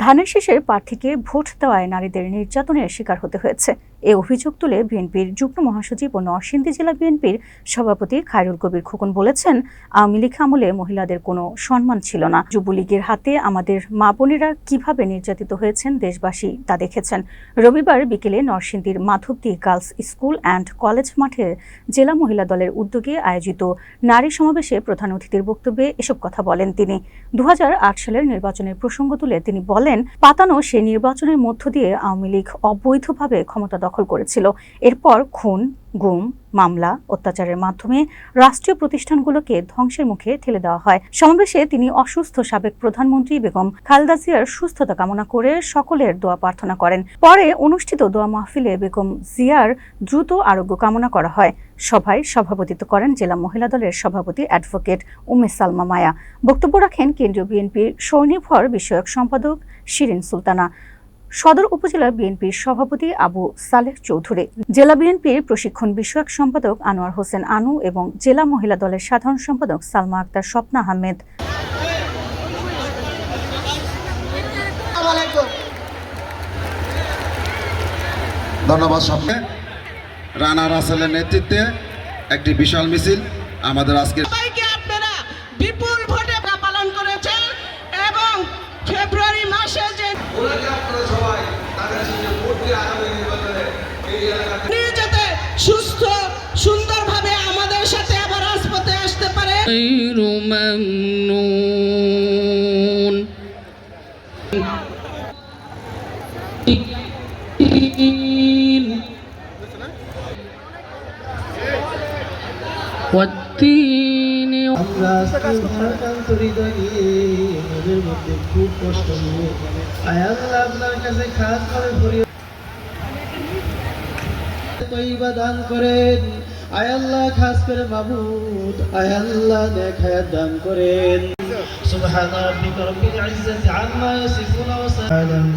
ধানের শীষের প্রার্থীকে ভোট দেওয়ায় নারীদের নির্যাতনের শিকার হতে হয়েছে। এ অভিযোগ তুলে বিএনপির যুগ্ম মহাসচিব ও নরসিংদী জেলা বিএনপির সভাপতি খায়রুল কবির খোকন বলেছেন, আওয়ামী লীগ আমলে মহিলাদের কোনো সম্মান ছিল না। যুবলীগের হাতে আমাদের মা বোনেরা কীভাবে নির্যাতিত হয়েছেন দেশবাসী তা দেখেছেন। রবিবার বিকেলে নরসিংদীর Madhabdi girls school and college মাঠে জেলা মহিলা দলের উদ্যোগে আয়োজিত নারী সমাবেশে প্রধান অতিথির বক্তব্যে এসব কথা বলেন তিনি। দু হাজার আট সালের নির্বাচনের প্রসঙ্গ তুলে তিনি বলেন, পাতানো সেই নির্বাচনের মধ্য দিয়ে আওয়ামী লীগ অবৈধভাবে ক্ষমতা দখল করেছিল। এরপর খুন, গুম, মামলা, অত্যাচারের মাধ্যমে রাষ্ট্রীয় প্রতিষ্ঠানগুলোকে ধ্বংসের মুখে ঠেলে দেওয়া হয়। সমাবেশে তিনি অসুস্থ সাবেক প্রধানমন্ত্রী বেগম খালেদা জিয়ার সুস্থতা কামনা করে সকলের দোয়া প্রার্থনা করেন। পরে অনুষ্ঠিত দোয়া মাহফিলে বেগম জিয়ার দ্রুত আরোগ্য কামনা করা হয়। সভায় সভাপতিত্ব করেন জেলা মহিলা দলের সভাপতি অ্যাডভোকেট উমে সালমা মায়া। বক্তব্য রাখেন কেন্দ্রীয় বিএনপির স্বর্ণিভর বিষয়ক সম্পাদক শিরিন সুলতানা। সদর উপজেলা বিএনপির সভাপতি আবু সালেহ চৌধুরী। জেলা বিএনপির প্রশিক্ষণ বিষয়ক সম্পাদক আনোয়ার হোসেন আনু এবং জেলা মহিলা দলের সাধারণ সম্পাদক সালমা আক্তার স্বপ্না আহমেদ। ধন্যবাদ স্বপ্নে। রানা রাসেলের নেতৃত্বে একটি বিশাল মিছিল আমাদের আজকে যাতে সুস্থ সুন্দরভাবে আমাদের সাথে আবার রাজপথে আসতে পারে। আমরা সুন্দরকান্ত খুব কষ্ট নিয়ে আয়াল্লাহ আপনার কাছে খাস করে তৈবা দান করেন। আয়াল্লাহ খাস করে মাবুদ। আয়াল্লাহ দেখায় দান করেন। সুবহান রাব্বিকা রব্বিল ইজ্জাতি আম্মা ইয়াসিফুন ওয়া সালাম।